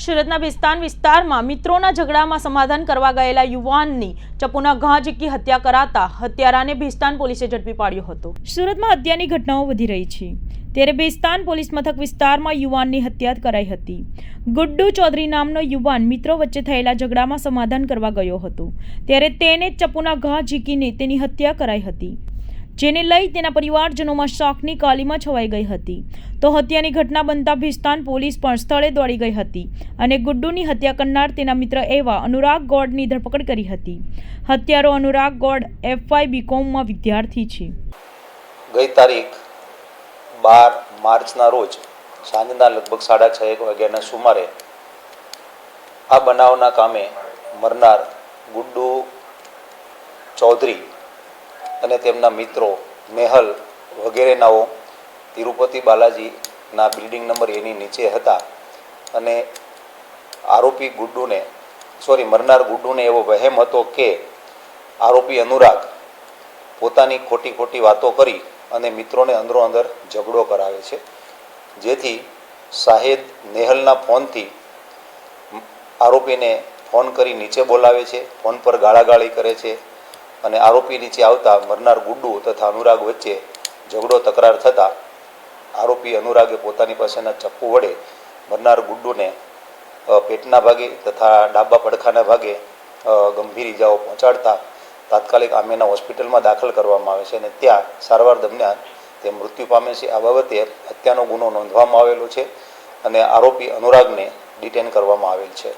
સુરતના વિસ્તાન વિસ્તારમાં મિત્રોના ઝઘડામાં સમાધાન કરવા ગયેલા યુવાનની ચપુના ઘા ઝીકી હત્યા કરાતા હત્યારાને ભેસ્તાન પોલીસે ઝડપી પાડ્યો હતો. સુરતમાં હત્યાની ઘટનાઓ વધી રહી છે. ત્યારે બેસ્તાન પોલીસ મથક વિસ્તારમાં યુવાનની હત્યા કરાઈ હતી. ગુડ્ડુ ચૌધરી નામનો યુવાન મિત્રો વચ્ચે થયેલા ઝઘડામાં સમાધાન કરવા ગયો હતો. ત્યારે તેને ચપુના ઘા ઝીકીને તેની હત્યા કરાઈ હતી. જેને લઈ તેના પરિવારજનોમાં શોકની કાલીમાં છવાઈ ગઈ હતી. તો હત્યાની ઘટના બનતા ભિસ્તાન પોલીસ પણ સ્થળે દોડી ગઈ હતી અને ગુડ્ડુની હત્યા કરનાર તેના મિત્ર એવા અનુરાગ ગોડની ધરપકડ કરી હતી. હત્યારો અનુરાગ ગોડ એફવાય બીકોમમાં વિદ્યાર્થી છે. ગઈ તારીખ બાર માર્ચના રોજ સાંજના લગભગ સાડા છ એક વાગ્યાના સુમારે આ બનાવના કામે મરનાર ગુડ્ડુ ચૌધરી અને તેમના મિત્રો મેહલ વગેરેનાઓ તિરુપતિ બાલાજીના બિલ્ડિંગ નંબર એની નીચે હતા અને આરોપી ગુડ્ડુને, સોરી, મરનાર ગુડ્ડુને એવો વહેમ હતો કે આરોપી અનુરાગ પોતાની ખોટી ખોટી વાતો કરી અને મિત્રોને અંદરો અંદર ઝઘડો કરાવે છે. જેથી શાહેદ નેહલના ફોનથી આરોપીને ફોન કરી નીચે બોલાવે છે, ફોન પર ગાળાગાળી કરે છે અને આરોપી નીચે આવતા મરનાર ગુડ્ડુ તથા અનુરાગ વચ્ચે ઝઘડો તકરાર થતાં આરોપી અનુરાગે પોતાની પાસેના ચપ્પુ વડે મરનાર ગુડ્ડુને પેટના ભાગે તથા ડાબા પડખાના ભાગે ગંભીર ઇજાઓ પહોંચાડતા તાત્કાલિક આમેના હોસ્પિટલમાં દાખલ કરવામાં આવે છે અને ત્યાં સારવાર દરમિયાન તે મૃત્યુ પામે છે. આ બાબતે હત્યાનો ગુનો નોંધવામાં આવેલો છે અને આરોપી અનુરાગને ડિટેન કરવામાં આવેલ છે.